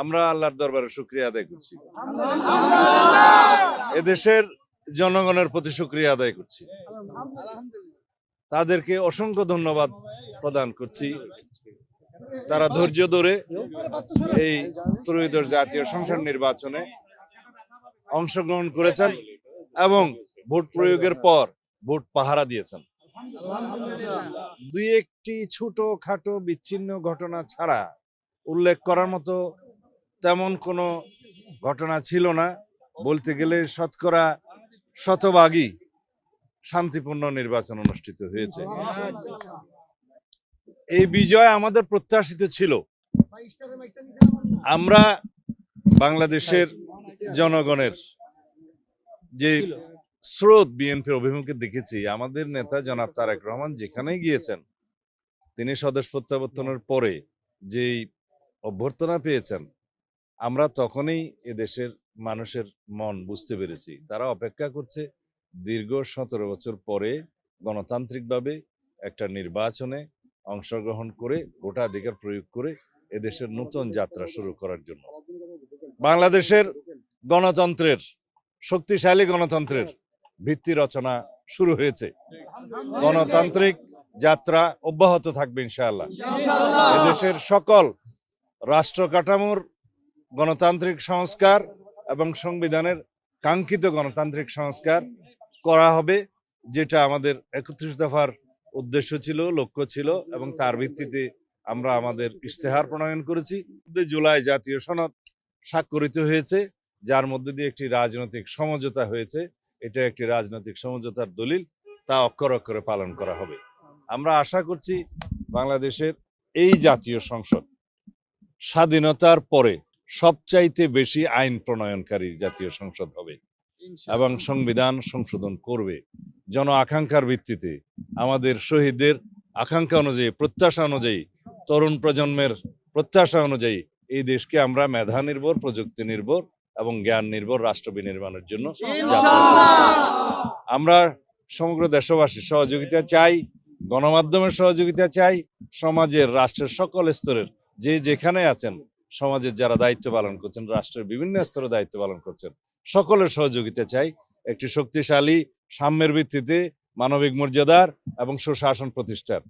আমরা আল্লাহর দরবারে শুক্রিয়া আদায় করছি। এদেশের জনগণের প্রতি শুক্রিয়া আদায় করছি। তাদেরকে অসংখ্য ধন্যবাদ প্রদান করছি। তারা ধৈর্য ধরে এই ত্রয়োদশ জাতীয় সংসদ নির্বাচনে অংশগ্রহণ করেছেন এবং ভোট প্রয়োগের পর ভোট পাহারা দিয়েছেন। দুই একটি ছোট খাটো বিচ্ছিন্ন ঘটনা ছাড়া উল্লেখ করার মতো তেমন কোনো ঘটনা ছিল না। বলতে গেলে শতকরা শতভাগই শান্তিপূর্ণ নির্বাচন অনুষ্ঠিত হয়েছে। এই বিজয় আমাদের প্রত্যাশিত ছিল। আমরা বাংলাদেশের জনগণের যে স্রোত বিএনপির অভিমুখে দেখেছি, আমাদের নেতা জনাব তারেক রহমান যেখানেই গিয়েছেন, তিনি স্বদেশ প্রত্যাবর্তনের পরে যেই অভ্যর্থনা পেয়েছেন আমরা তখনই এদেশের মানুষের মন বুঝতে পেরেছি। তারা অপেক্ষা করছে দীর্ঘ সতেরো বছর পরে গণতান্ত্রিকভাবে একটা নির্বাচনে অংশগ্রহণ করে ভোটাধিকার প্রয়োগ করে এদেশের নতুন যাত্রা শুরু করার জন্য। বাংলাদেশের গণতন্ত্রের শক্তিশালী গণতন্ত্রের ভিত্তি রচনা শুরু হয়েছে। গণতান্ত্রিক যাত্রা অব্যাহত থাকবে ইনশাআল্লাহ। এদেশের সকল রাষ্ট্র কাঠামোর গণতান্ত্রিক সংস্কার এবং সংবিধানের কাঙ্ক্ষিত গণতান্ত্রিক সংস্কার করা হবে, যেটা আমাদের একত্রিশ দফার উদ্দেশ্য ছিল, লক্ষ্য ছিল, এবং তার ভিত্তিতে আমরা আমাদের ইশতেহার প্রণয়ন করেছি। জুলাই জাতীয় সনদ স্বাক্ষরিত হয়েছে, যার মধ্যে দিয়ে একটি রাজনৈতিক সমঝোতা হয়েছে। এটা একটি রাজনৈতিক সমঝোতার দলিল, তা অক্ষর অক্ষরে পালন করা হবে। আমরা আশা করছি বাংলাদেশের এই জাতীয় সংসদ স্বাধীনতার পরে সবচাইতে বেশি আইন প্রণয়নকারী জাতীয় সংসদ হবে এবং সংবিধান সংশোধন করবে। জন আকাঙ্ক্ষার ভিত্তিতে আমাদের শহীদদের আকাঙ্ক্ষা অনুযায়ী প্রত্যাশা অনুযায়ী তরুণ প্রজন্মের প্রত্যাশা অনুযায়ী এই দেশকে আমরা মেধা নির্ভর প্রযুক্তি নির্ভর এবং জ্ঞান নির্ভর রাষ্ট্র বিনির্মাণের জন্য আমরা সমগ্র দেশবাসীর সহযোগিতা চাই গণমাধ্যমের সহযোগিতা চাই সমাজের রাষ্ট্রের সকল স্তরের যে যেখানে আছেন সমাজের যারা দায়িত্ব পালন করছেন, রাষ্ট্রের বিভিন্ন স্তরে দায়িত্ব পালন করছেন, সকলের সহযোগিতা চাই। একটি শক্তিশালী, সাম্যের ভিত্তিতে মানবিক মর্যাদার এবং সুশাসন প্রতিষ্ঠার।